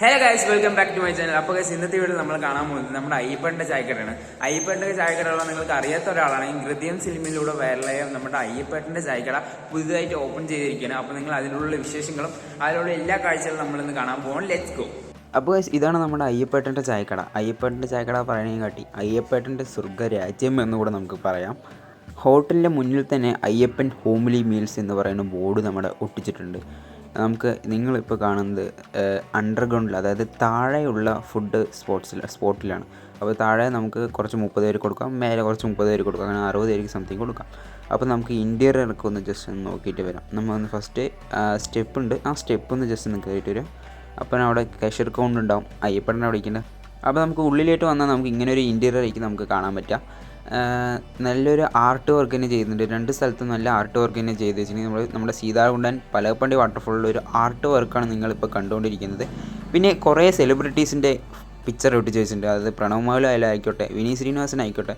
Hello guys welcome back to my channel അപ്പോൾ guys ഇന്നത്തെ video നമ്മൾ കാണാൻ പോകുന്നത് നമ്മുടെ അയ്യപ്പന്റെ ചായക്കടയാണ്. അയ്യപ്പന്റെ ചായക്കടയുള്ള നിങ്ങൾക്ക് അറിയാത്ത ഒരാളാണെങ്കിൽ ഹൃദയം സിനിമയിലൂടെ വൈറലായ നമ്മുടെ അയ്യപ്പന്റെ ചായക്കട പുതുതായിട്ട് ഓപ്പൺ ചെയ്തിരിക്കുകയാണ്. അപ്പോൾ നിങ്ങൾ അതിനുള്ള വിശേഷങ്ങളും അതിലുള്ള എല്ലാ കാഴ്ചകളും നമ്മൾ ഇന്ന് കാണാൻ പോകും. ലെറ്റ്സ് ഗോ അപ്പോൾ ഇതാണ് നമ്മുടെ അയ്യപ്പേട്ടന്റെ ചായക്കട. അയ്യപ്പേട്ടന്റെ ചായക്കട പറയണേ കാട്ടി അയ്യപ്പേട്ടന്റെ സ്വർഗരാജ്യം എന്നുകൂടെ നമുക്ക് പറയാം. ഹോട്ടലിന്റെ മുന്നിൽ തന്നെ അയ്യപ്പൻ ഹോംലി മീൽസ് എന്ന് പറയുന്ന ബോർഡ് നമ്മുടെ ഒട്ടിച്ചിട്ടുണ്ട്. നമുക്ക് നിങ്ങളിപ്പോൾ കാണുന്നത് അണ്ടർഗ്രൗണ്ടിൽ അതായത് താഴെയുള്ള ഫുഡ് സ്പോട്ട്സിൽ സ്പോട്ടിലാണ്. അപ്പോൾ താഴെ നമുക്ക് കുറച്ച് മുപ്പത് പേര് കൊടുക്കാം മേലെ കുറച്ച് മുപ്പത് പേര് കൊടുക്കാം അങ്ങനെ അറുപത് പേർക്ക് സംതിങ് കൊടുക്കാം. അപ്പോൾ നമുക്ക് ഇന്റീരിയർ ഇറക്കം ഒന്ന് ജസ്റ്റ് ഒന്ന് നോക്കിയിട്ട് വരാം. നമ്മൾ ഒന്ന് ഫസ്റ്റ് സ്റ്റെപ്പ് ഉണ്ട്. ആ സ്റ്റെപ്പ് ഒന്ന് ജസ്റ്റ് ഒന്ന് കയറിയിട്ട് വരാം. അപ്പം അവിടെ കഷർ കൗണ്ട് ഉണ്ടാവും. അയ്യപ്പടനെ ഇരിക്കുന്നത് അപ്പോൾ നമുക്ക് ഉള്ളിലേക്ക് വന്നാൽ നമുക്ക് ഇങ്ങനെ ഒരു ഇന്റീരിയർ ആയിരിക്കും നമുക്ക് കാണാൻ പറ്റുക. നല്ലൊരു ആർട്ട് വർക്ക് തന്നെ ചെയ്യുന്നുണ്ട്. രണ്ട് സ്ഥലത്തും നല്ല ആർട്ട് വർക്ക് തന്നെ ചെയ്ത് വെച്ചിട്ടുണ്ടെങ്കിൽ നമ്മൾ നമ്മുടെ സീതാകുണ്ടൻ പലപ്പണ്ടി വാട്ടർഫോളിൽ ഒരു ആർട്ട് വർക്കാണ് നിങ്ങളിപ്പോൾ കണ്ടുകൊണ്ടിരിക്കുന്നത്. പിന്നെ കുറേ സെലിബ്രിറ്റീസിന്റെ പിക്ചർ ഔട്ട് വെച്ചിട്ടുണ്ട് അതായത് പ്രണവ് മോഹൻലാൽ ആയിക്കോട്ടെ വിനീത് ശ്രീനിവാസൻ ആയിക്കോട്ടെ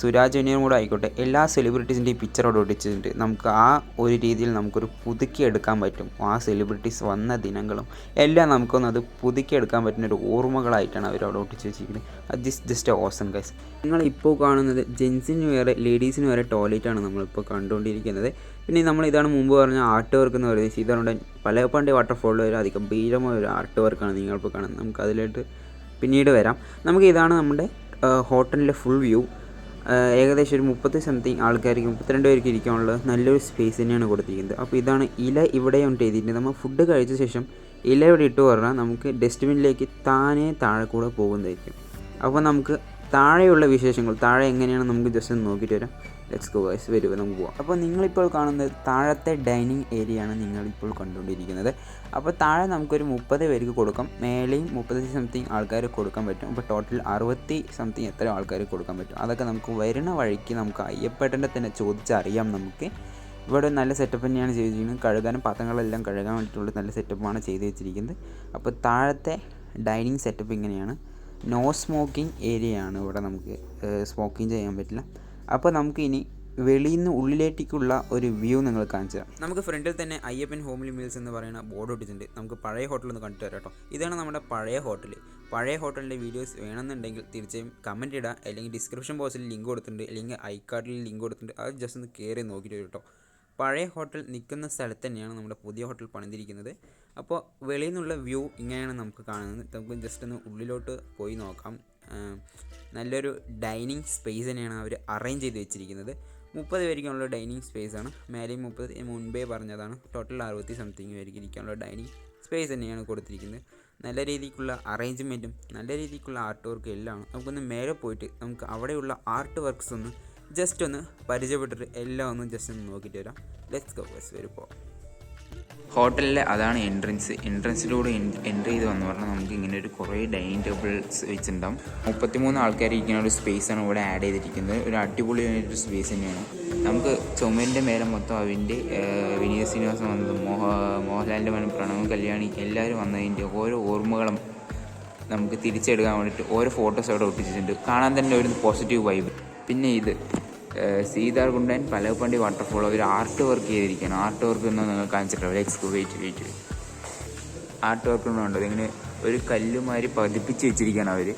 സുരാജ് വെനിയനും കൂടെ ആയിക്കോട്ടെ എല്ലാ സെലിബ്രിറ്റീസിന്റെയും പിക്ചർ അവിടെ ഒട്ടിച്ചിട്ടുണ്ട്. നമുക്ക് ആ ഒരു രീതിയിൽ നമുക്കൊരു പുതുക്കി എടുക്കാൻ പറ്റും. ആ സെലിബ്രിറ്റീസ് വന്ന ദിനങ്ങളും എല്ലാം നമുക്കൊന്ന് അത് പുതുക്കി എടുക്കാൻ പറ്റുന്ന ഒരു ഓർമ്മകളായിട്ടാണ് അവർ അവിടെ ഒട്ടിച്ച് വെച്ചിരിക്കുന്നത്. അത് ജസ്റ്റ് ജസ്റ്റ് ഓസം ഗൈസ് നിങ്ങൾ ഇപ്പോൾ കാണുന്നത് ജെൻസിന് വേറെ ലേഡീസിന് വേറെ ടോയ്ലറ്റാണ് നമ്മളിപ്പോൾ കണ്ടുകൊണ്ടിരിക്കുന്നത്. പിന്നെ നമ്മൾ ഇതാണ് മുമ്പ് പറഞ്ഞ ആർട്ട് വർക്ക് എന്ന് പറയുന്നത് ഇതാണ്. പലപ്പണ്ടി വാട്ടർഫോളിൽ ഒരു അതിഗംഭീരമായ ഒരു ആർട്ട് വർക്കാണ് നിങ്ങളിപ്പോൾ കാണുന്നത്. നമുക്ക് അതിലോട്ട് പിന്നീട് വരാം. നമുക്ക് ഇതാണ് നമ്മുടെ ഹോട്ടലിന്റെ ഫുൾ വ്യൂ ഏകദേശം ഒരു മുപ്പത്തി സംതിങ് ആൾക്കാർക്ക് മുപ്പത്തിരണ്ട് പേർക്ക് ഇരിക്കാനുള്ള നല്ലൊരു സ്പേസ് തന്നെയാണ് കൊടുത്തിരിക്കുന്നത്. അപ്പോൾ ഇതാണ് ഇല ഇവിടെ ഉണ്ട് ചെയ്തിട്ടുണ്ട് നമ്മൾ ഫുഡ് കഴിച്ച ശേഷം ഇല ഇവിടെ ഇട്ട് പറഞ്ഞാൽ നമുക്ക് ഡസ്റ്റ്ബിനിലേക്ക് താനേ താഴെ കൂടെ പോകുന്നതായിരിക്കും. അപ്പോൾ നമുക്ക് താഴെയുള്ള വിശേഷങ്ങൾ താഴെ എങ്ങനെയാണ് നമുക്ക് ജസ്റ്റ് ഒന്ന് നോക്കിയിട്ട് വരാം. ലെറ്റ്സ് ഗോ ഗൈസ് വരുക നമുക്ക് പോവാം. അപ്പോൾ നിങ്ങളിപ്പോൾ കാണുന്നത് താഴത്തെ ഡൈനിങ് ഏരിയ ആണ് നിങ്ങളിപ്പോൾ കണ്ടുകൊണ്ടിരിക്കുന്നത്. അപ്പോൾ താഴെ നമുക്കൊരു മുപ്പത് പേർക്ക് കൊടുക്കാം. മേലെയും മുപ്പത് സംതിങ് ആൾക്കാർ കൊടുക്കാൻ പറ്റും. അപ്പോൾ ടോട്ടൽ അറുപത്തി സംതിങ് എത്ര ആൾക്കാർ കൊടുക്കാൻ പറ്റും? അതൊക്കെ നമുക്ക് വരുന്ന വഴിക്ക് നമുക്ക് അയ്യപ്പേട്ടന്റെ തന്നെ ചോദിച്ചറിയാം നമുക്ക്. ഇവിടെ നല്ല സെറ്റപ്പ് തന്നെയാണ് ചെയ്തിരിക്കുന്നത്. കഴുകാനും പാത്രങ്ങളെല്ലാം കഴുകാൻ വേണ്ടിയിട്ടുള്ള നല്ല സെറ്റപ്പാണ് ചെയ്തു വെച്ചിരിക്കുന്നത്. അപ്പോൾ താഴത്തെ ഡൈനിങ് സെറ്റപ്പ് ഇങ്ങനെയാണ്. നോ സ്മോക്കിംഗ് ഏരിയയാണ് ഇവിടെ നമുക്ക് സ്മോക്കിംഗ് ചെയ്യാൻ പറ്റില്ല. അപ്പോൾ നമുക്ക് ഇനി വെളിയിൽ നിന്ന് ഉള്ളിലേക്കുള്ള ഒരു വ്യൂ നിങ്ങൾ കാണിച്ചു തരാം. നമുക്ക് ഫ്രണ്ടിൽ തന്നെ അയ്യപ്പൻ ഹോംലി മീൽസ് എന്ന് പറയുന്ന ബോർഡ് ഒട്ടിച്ചിട്ടുണ്ട് നമുക്ക് പഴയ ഹോട്ടലിൽ നിന്ന് കണ്ടിട്ട് വരാം കേട്ടോ. ഇതാണ് നമ്മുടെ പഴയ ഹോട്ടൽ പഴയ ഹോട്ടലിന്റെ വീഡിയോസ് വേണമെന്നുണ്ടെങ്കിൽ തീർച്ചയായും കമന്റ് ഇടുക അല്ലെങ്കിൽ ഡിസ്ക്രിപ്ഷൻ ബോക്സിൽ ലിങ്ക് കൊടുത്തിട്ടുണ്ട്. അല്ലെങ്കിൽ ഐ കാർഡിൽ ലിങ്ക് കൊടുത്തിട്ടുണ്ട്. അത് ജസ്റ്റ് ഒന്ന് കയറി നോക്കിയിട്ട് കേട്ടോ. പഴയ ഹോട്ടൽ നിൽക്കുന്ന സ്ഥലത്ത് തന്നെയാണ് നമ്മുടെ പുതിയ ഹോട്ടൽ പണിതിരിക്കുന്നത്. അപ്പോൾ വെളിയിൽ നിന്നുള്ള വ്യൂ ഇങ്ങനെയാണ് നമുക്ക് കാണുന്നത്. നമുക്ക് ജസ്റ്റ് ഒന്ന് ഉള്ളിലോട്ട് പോയി നോക്കാം. നല്ലൊരു ഡൈനിങ് സ്പേസ് തന്നെയാണ് അവർ അറേഞ്ച് ചെയ്ത് വെച്ചിരിക്കുന്നത്. മുപ്പത് പേർക്കുള്ള ഡൈനിങ് സ്പേസ് ആണ്. മേലെയും മുപ്പത് മുൻപേ പറഞ്ഞതാണ്. ടോട്ടൽ അറുപത്തി സംതിങ് പേർക്ക് ഇരിക്കാനുള്ള ഡൈനിങ് സ്പേസ് തന്നെയാണ് കൊടുത്തിരിക്കുന്നത്. നല്ല രീതിക്കുള്ള അറേഞ്ച്മെന്റും നല്ല രീതിക്കുള്ള ആർട്ട് വർക്കും എല്ലാം നമുക്കൊന്ന് മേലെ പോയിട്ട് നമുക്ക് അവിടെയുള്ള ആർട്ട് വർക്ക്സ് ഒന്ന് ജസ്റ്റ് ഒന്ന് പരിചയപ്പെട്ടിട്ട് എല്ലാം ഒന്ന് ജസ്റ്റ് ഒന്ന് നോക്കിയിട്ട് വരാം. ലെറ്റ്സ് ഗോ ബസ് വരെ പോവാം ഹോട്ടലിലെ അതാണ് എൻട്രൻസ് എൻട്രൻസിലൂടെ എൻട്രി ചെയ്ത് വന്നു. പറഞ്ഞാൽ നമുക്ക് ഇങ്ങനെ ഒരു കുറേ ഡൈനിങ് ടേബിൾസ് വെച്ചിട്ടുണ്ടാവും. മുപ്പത്തിമൂന്ന് ആൾക്കാർ ഇരിക്കുന്ന ഒരു സ്പേസാണ് ഇവിടെ ആഡ് ചെയ്തിരിക്കുന്നത്. ഒരു അടിപൊളി ഒരു സ്പേസ് തന്നെയാണ്. നമുക്ക് ചുമലിന്റെ മേലെ മൊത്തം അവന്റെ വിനീത ശ്രീനിവാസൻ വന്നത് മോഹ മോഹൻലാലിന്റെ മകൻ പ്രണവ് കല്യാണി എല്ലാവരും വന്നതിന്റെ ഓരോ ഓർമ്മകളും നമുക്ക് തിരിച്ചെടുക്കാൻ വേണ്ടിയിട്ട് ഓരോ ഫോട്ടോസ് അവിടെ ഒട്ടിച്ചിട്ടുണ്ട്. കാണാൻ തന്നെ ഒരു പോസിറ്റീവ് വൈബ് പിന്നെ ഇത്. സീതാർകുണ്ടൻ പലവപ്പണ്ടി വാട്ടർഫോൾ ഒരു ആർട്ട് വർക്ക് ചെയ്തിരിക്കുകയാണ്. ആർട്ട് വർക്ക് ഒന്നും നിങ്ങൾ കാണിച്ചിട്ടില്ല. എക്സ്കോ വെയിറ്റ് വെയിറ്റ് ആർട്ട് വർക്ക് ഒന്നും ഉണ്ടോ ഇങ്ങനെ ഒരു കല്ലുമാരി പതിപ്പിച്ച് വെച്ചിരിക്കുകയാണ് അവർ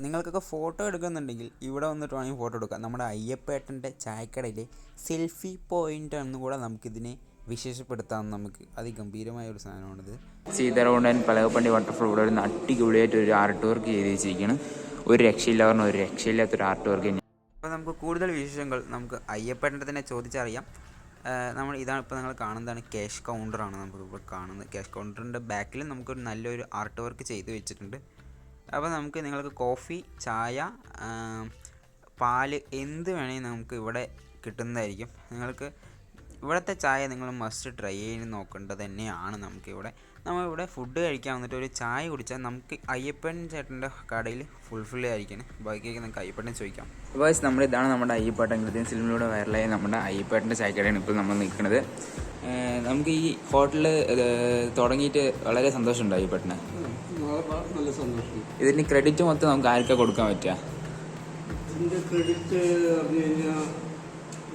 നിങ്ങൾക്കൊക്കെ ഫോട്ടോ എടുക്കുന്നുണ്ടെങ്കിൽ ഇവിടെ വന്നിട്ട് വേണമെങ്കിൽ ഫോട്ടോ എടുക്കാം. നമ്മുടെ അയ്യപ്പേട്ടന്റെ ചായക്കടയിലെ സെൽഫി പോയിന്റ് എന്ന് കൂടെ നമുക്കിതിനെ വിശേഷപ്പെടുത്താം നമുക്ക്. അതിഗംഭീരമായ ഒരു സാധനമാണിത്. സീതാർകുണ്ടൻ പലകപ്പണ്ടി വാട്ടർഫോൾ ഇവിടെ ഒരു അടിപൊളിയായിട്ട് ഒരു ആർട്ട് വർക്ക് ചെയ്ത് വെച്ചിരിക്കുകയാണ്. ഒരു രക്ഷയില്ല പറഞ്ഞ ഒരു രക്ഷയില്ലാത്തൊരു ആർട്ട് വർക്ക് അപ്പോൾ നമുക്ക് കൂടുതൽ വിശേഷങ്ങൾ നമുക്ക് അയ്യപ്പേട്ടന്റെ തന്നെ ചോദിച്ചറിയാം നമ്മൾ ഇതാണ് ഇപ്പോൾ നിങ്ങൾ കാണുന്നതാണ് ക്യാഷ് കൗണ്ടറാണ് നമുക്ക് ഇപ്പോൾ കാണുന്നത്. ക്യാഷ് കൗണ്ടറിന്റെ ബാക്കിൽ നമുക്കൊരു നല്ലൊരു ആർട്ട് വർക്ക് ചെയ്ത് വെച്ചിട്ടുണ്ട്. അപ്പോൾ നമുക്ക് നിങ്ങൾക്ക് കോഫി ചായ പാൽ എന്ത് വേണമെങ്കിൽ നമുക്ക് ഇവിടെ കിട്ടുന്നതായിരിക്കും. നിങ്ങൾക്ക് ഇവിടുത്തെ ചായ നിങ്ങൾ മസ്റ്റ് ട്രൈ ചെയ്ത് നോക്കേണ്ടത് തന്നെയാണ് നമുക്കിവിടെ നമ്മൾ ഇവിടെ ഫുഡ് കഴിക്കാൻ വന്നിട്ട് ഒരു ചായ കുടിച്ചാൽ നമുക്ക് അയ്യപ്പൻ ചേട്ടന്റെ കടയിൽ ഫുൾഫിൽ ആയിരിക്കണം. ബാക്കിയൊക്കെ നമുക്ക് അയ്യപ്പനെ ചോദിക്കാം. വോയിസ് നമ്മൾ ഇതാണ് നമ്മുടെ അയ്യപ്പേട്ടൻ. കൃത്യം സിനിമയിലൂടെ വൈറലായ നമ്മുടെ അയ്യപ്പേട്ടന്റെ ചായക്കടയാണ് ഇപ്പോൾ നമ്മൾ നിൽക്കുന്നത്. നമുക്ക് ഈ ഹോട്ടലിൽ തുടങ്ങിയിട്ട് വളരെ സന്തോഷമുണ്ട് അയ്യപ്പേട്ടനെ? നല്ല സന്തോഷം ഇതിന് ക്രെഡിറ്റ് മൊത്തം നമുക്ക് ആർക്കാ കൊടുക്കാൻ പറ്റുക? ക്രെഡിറ്റ് പറഞ്ഞു കഴിഞ്ഞാൽ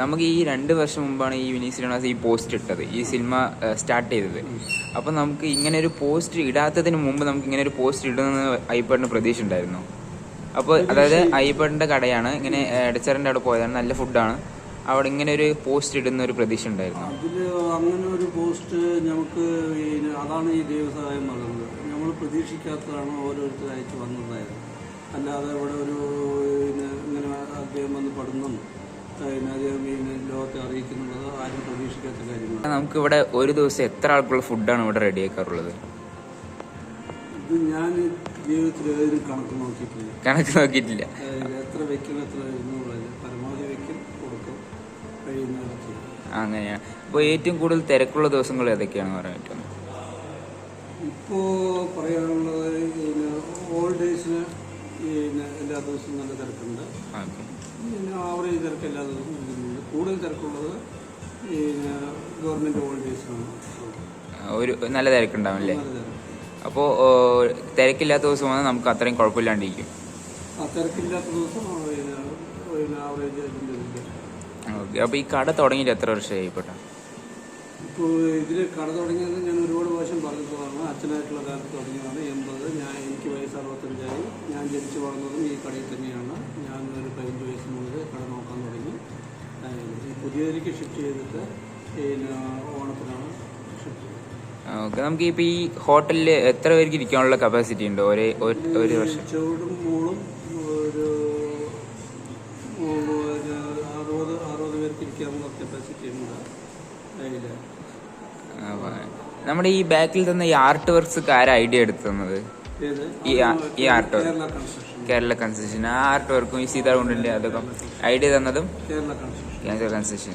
നമുക്ക് ഈ രണ്ട് വർഷം മുമ്പാണ് ഈ വിനീത് ശ്രീനിവാസ് ഈ പോസ്റ്റ് ഇട്ടത് ഈ സിനിമ സ്റ്റാർട്ട് ചെയ്തത്. അപ്പോൾ നമുക്ക് ഇങ്ങനെ ഒരു പോസ്റ്റ് ഇടാത്തതിന് മുമ്പ് നമുക്ക് ഇങ്ങനെ ഒരു പോസ്റ്റ് ഇടുന്ന അയ്യപ്പേട്ടന് പ്രതീക്ഷ ഉണ്ടായിരുന്നു അപ്പോൾ അതായത് അയ്യപ്പേട്ടന്റെ കടയാണ് ഇങ്ങനെ എടച്ചറിന്റെ അവിടെ പോയതാണ് നല്ല ഫുഡാണ് അവിടെ ഇങ്ങനെ ഒരു പോസ്റ്റ് ഇടുന്ന ഒരു പ്രതീക്ഷ ഉണ്ടായിരുന്നു അതിൽ അങ്ങനെ ഒരു പോസ്റ്റ് നമുക്ക് അതാണ് ഈ ദൈവസഹായം പറയുന്നത്. നമ്മൾ പ്രതീക്ഷിക്കാത്തതാണ് ഓരോരുത്തർ അയച്ചു വന്നതായത് അല്ലാതെ ഇവിടെ ഒരു ഇങ്ങനെ അദ്ദേഹം വന്ന് പഠനം പിന്നെ ലോകത്തെ അറിയിക്കുന്നുള്ളത് ആരും പ്രതീക്ഷിക്കാത്ത കാര്യമാണ്. നമുക്ക് ഇവിടെ ഒരു ദിവസം എത്ര ആൾക്കുള്ള ഫുഡാണ് ഇവിടെ റെഡിയാക്കാറുള്ളത് ഇത് ഞാൻ ജീവിതത്തിൽ കണക്ക് നോക്കിയിട്ടില്ല. കണക്ക് നോക്കിയിട്ടില്ല. എത്ര വെക്കും എത്ര പരമാവധി വെക്കും കൊടുക്കും അങ്ങനെയാണ് അപ്പോൾ ഏറ്റവും കൂടുതൽ തിരക്കുള്ള ദിവസങ്ങൾ ഏതൊക്കെയാണ് പറയാൻ പറ്റുന്നത് ഇപ്പോൾ പറയാനുള്ളത് പിന്നെ എല്ലാ ദിവസവും നല്ല തിരക്കുണ്ട്. പിന്നെ ആവറേജ് തിരക്ക് എല്ലാ ദിവസവും ഉണ്ട്. കൂടുതൽ തിരക്കുള്ളത് പിന്നെ ഗവൺമെന്റ് ഓൾ ഡേയ്സിനാണ് ഒരു നല്ല തിരക്കുണ്ടാവും അല്ലേ? അപ്പോൾ തിരക്കില്ലാത്ത ദിവസം വന്നാൽ നമുക്ക് അത്രയും കുഴപ്പമില്ലാണ്ടിരിക്കും. ആ തിരക്കില്ലാത്ത ദിവസം ആവറേജ് ഓക്കെ. അപ്പോൾ ഈ കട തുടങ്ങിയിട്ട് എത്ര വർഷമായി പെട്ട ഇപ്പോൾ ഇതിൽ കട തുടങ്ങിയത് ഞാൻ ഒരുപാട് പ്രാവശ്യം പറഞ്ഞിട്ടുള്ളതാണ് അച്ഛനായിട്ടുള്ള കാലത്ത് തുടങ്ങിയതാണ്. എൺപത് ഞാൻ എനിക്ക് വയസ്സ് അറുപത്തഞ്ചായി. ഞാൻ ജനിച്ചു വളർന്നതും ഈ കടയിൽ തന്നെയാണ്. ഞാൻ ഒരു പതിനഞ്ച് വയസ്സ് മുതൽ കട നോക്കാൻ തുടങ്ങി. ഈ പുതിയതിലേക്ക് ഷിഫ്റ്റ് ചെയ്തിട്ട് പിന്നെ ഓണത്തിനാണ് ഷിഫ്റ്റ് ചെയ്തത്. ഓക്കെ. നമുക്ക് ഇപ്പോൾ ഈ ഹോട്ടലിൽ എത്ര പേർക്ക് ഇരിക്കാനുള്ള കപ്പാസിറ്റി ഉണ്ട്? ഒരേ ഒരു- വർഷം. ചുവടും മോളും നമ്മുടെ ഈ ബാക്കിൽ തന്ന ഈ ആർട്ട് വർക്ക്സ് ആരാ ഐഡിയ എടുത്തു തന്നത് ഈ ഈ ആർട്ട് വർക്ക് കേരള കൺസ്ട്രക്ഷൻ ആ ആർട്ട് വർക്കും ഈ സീതാകുണ്ടിന്റെ അതൊക്കെ ഐഡിയ തന്നതും കേരള കൺസ്ട്രക്ഷൻ കേരള കൺസ്ട്രക്ഷൻ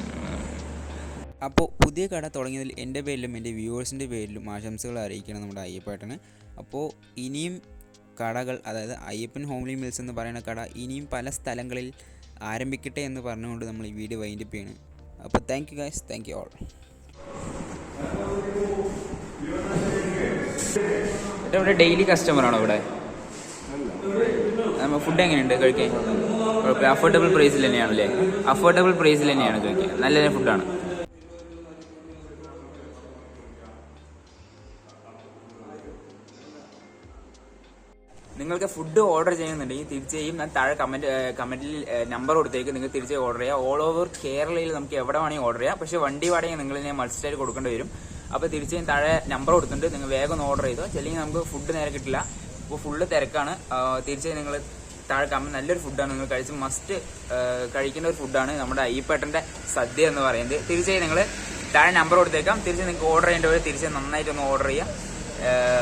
അപ്പോൾ പുതിയ കട തുടങ്ങിയതിൽ എന്റെ പേരിലും എന്റെ വ്യൂവേഴ്സിന്റെ പേരിലും ആശംസകൾ അറിയിക്കണം നമ്മുടെ അയ്യപ്പേട്ടന്. അപ്പോൾ ഇനിയും കടകൾ അതായത് അയ്യപ്പൻ ഹോംലി മിൽസ് എന്ന് പറയുന്ന കട ഇനിയും പല സ്ഥലങ്ങളിൽ ആരംഭിക്കട്ടെ എന്ന് പറഞ്ഞുകൊണ്ട് നമ്മൾ ഈ വീഡിയോ വൈൻഡപ്പ് ചെയ്യണം. അപ്പോൾ thank you guys thank you all ഇവിടെ ഡെയിലി കസ്റ്റമർ ആണോ ഇവിടെ? ഫുഡ് എങ്ങനെയുണ്ട് കഴിക്കാൻ? അഫോർഡബിൾ പ്രൈസിൽ തന്നെയാണല്ലേ? അഫോർഡബിൾ പ്രൈസിൽ തന്നെയാണ് കഴിക്കാൻ നല്ല ഫുഡാണ് നിങ്ങൾക്ക് ഫുഡ് ഓർഡർ ചെയ്യുന്നുണ്ടെങ്കിൽ തീർച്ചയായും ഞാൻ താഴെ കമന്റ് കമന്റിൽ നമ്പർ കൊടുത്തേക്ക് നിങ്ങൾ തിരിച്ചു ഓർഡർ ചെയ്യുക. ഓൾ ഓവർ കേരളയിൽ നമുക്ക് എവിടെ വേണമെങ്കിൽ ഓർഡർ ചെയ്യാം. പക്ഷേ വണ്ടി വാടക നിങ്ങൾ ഇതിനെ മൾട്ടിസ്റ്റൈൽ കൊടുക്കേണ്ടി വരും. അപ്പോൾ ഞാൻ താഴെ നമ്പർ കൊടുത്തിട്ടുണ്ട്. നിങ്ങൾ വേഗം ഒന്ന് ഓർഡർ ചെയ്തോ. ചെല്ലെങ്കിൽ നമുക്ക് ഫുഡ് നേരെ കിട്ടില്ല. ഇപ്പോൾ ഫുള്ള് തിരക്കാണ്. തിരിച്ച് നിങ്ങൾ താഴെ കാണുമ്പോൾ നല്ലൊരു ഫുഡാണ് നിങ്ങൾ കഴിച്ച് മസ്റ്റ് കഴിക്കേണ്ട ഒരു ഫുഡാണ് നമ്മുടെ അയ്യപ്പേട്ടന്റെ സദ്യ എന്ന് പറയുന്നത്. തീർച്ചയായും നിങ്ങൾ താഴെ നമ്പർ കൊടുത്തേക്കാം. തിരിച്ച് നിങ്ങൾക്ക് ഓർഡർ ചെയ്യേണ്ടവർ തിരിച്ച് നന്നായിട്ട് ഒന്ന് ഓർഡർ ചെയ്യുക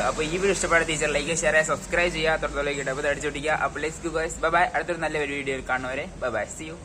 അപ്പോൾ ഈ വീഡിയോ ഇഷ്ടപ്പെട്ട ടീച്ചർ ലൈക്ക് ഷെയർ സബ്സ്ക്രൈബ് ചെയ്യുക. തൊട്ടത്തോലേക്ക് അപ്പോൾ അടിച്ചോട്ടിക്കുക അപ്പോൾ ലെറ്റ്സ് ഗു ഗൈസ് ബൈ ബൈ അടുത്തൊരു നല്ല ഒരു വീഡിയോ കാണുന്നവരെ. Bye bye C U